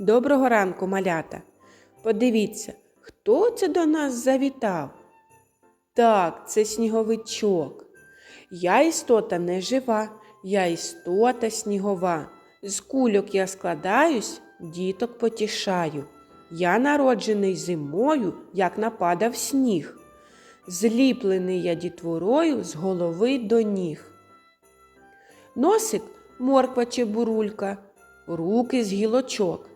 Доброго ранку, малята. Подивіться, хто це до нас завітав? Так, це сніговичок. Я істота не жива, я істота снігова. З кульок я складаюсь, діток потішаю. Я народжений зимою, як нападав сніг. Зліплений я дітворою з голови до ніг. Носик морква чи бурулька, руки з гілочок.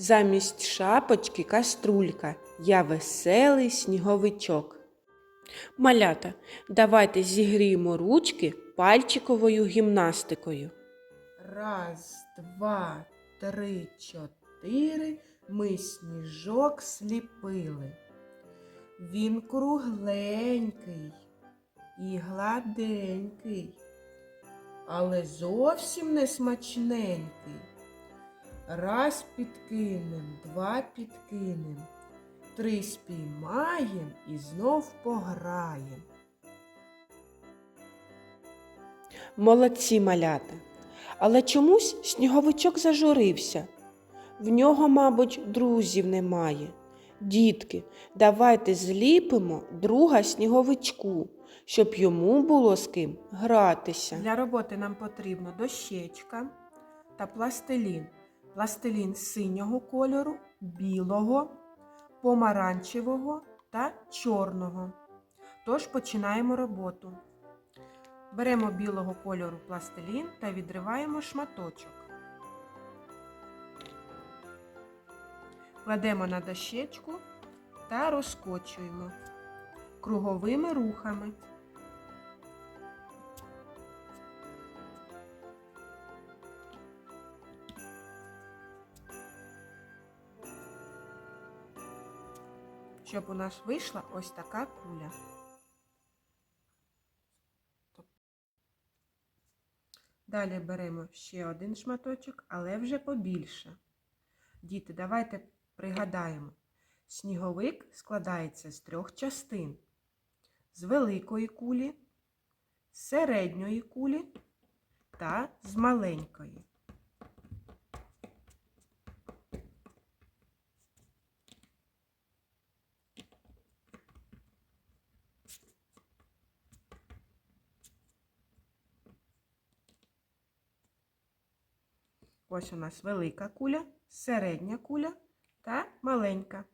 Замість шапочки каструлька, я веселий сніговичок. Малята, давайте зігріємо ручки пальчиковою гімнастикою. Раз, два, три, чотири. Ми сніжок сліпили. Він кругленький і гладенький, але зовсім не смачненький. Раз підкинем, два підкинем, три спіймаєм і знов пограєм. Молодці малята. Але чомусь сніговичок зажурився. В нього, мабуть, друзів немає. Дітки, давайте зліпимо друга сніговичку, щоб йому було з ким гратися. Для роботи нам потрібно дощечка та пластилін. Пластилін синього кольору, білого, помаранчевого та чорного. Тож починаємо роботу. Беремо білого кольору пластилін та відриваємо шматочок. Кладемо на дощечку та розкочуємо круговими рухами. Щоб у нас вийшла ось така куля. Далі беремо ще один шматочок, але вже побільше. Діти, давайте пригадаємо. Сніговик складається з трьох частин: з великої кулі, з середньої кулі та з маленької. Ось у нас велика куля, середня куля та маленька.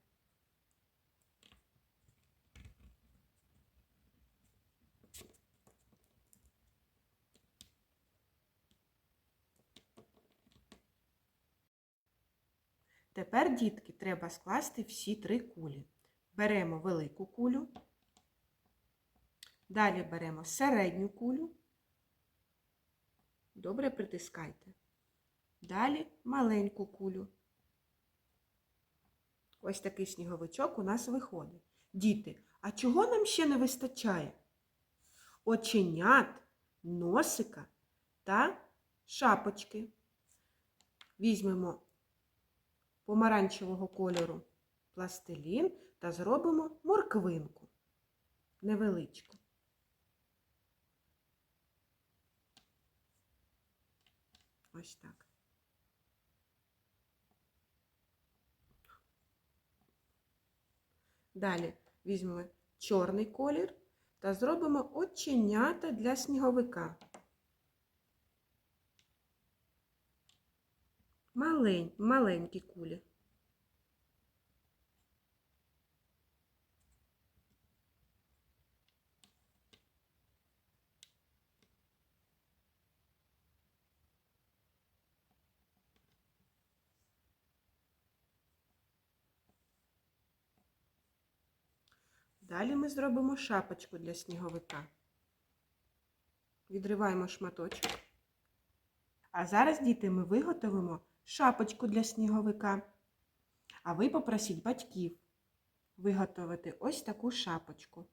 Тепер, дітки, треба скласти всі три кулі. Беремо велику кулю, далі беремо середню кулю. Добре притискайте. Далі маленьку кулю. Ось такий сніговичок у нас виходить. Діти, а чого нам ще не вистачає? Оченят, носика та шапочки. Візьмемо помаранчевого кольору пластилін та зробимо морквинку невеличку. Ось так. Далі візьмемо чорний колір та зробимо оченята для сніговика. Малень, маленькі кулі. Далі ми зробимо шапочку для сніговика. Відриваємо шматочок. А зараз, діти, ми виготовимо шапочку для сніговика. А ви попросіть батьків виготовити ось таку шапочку.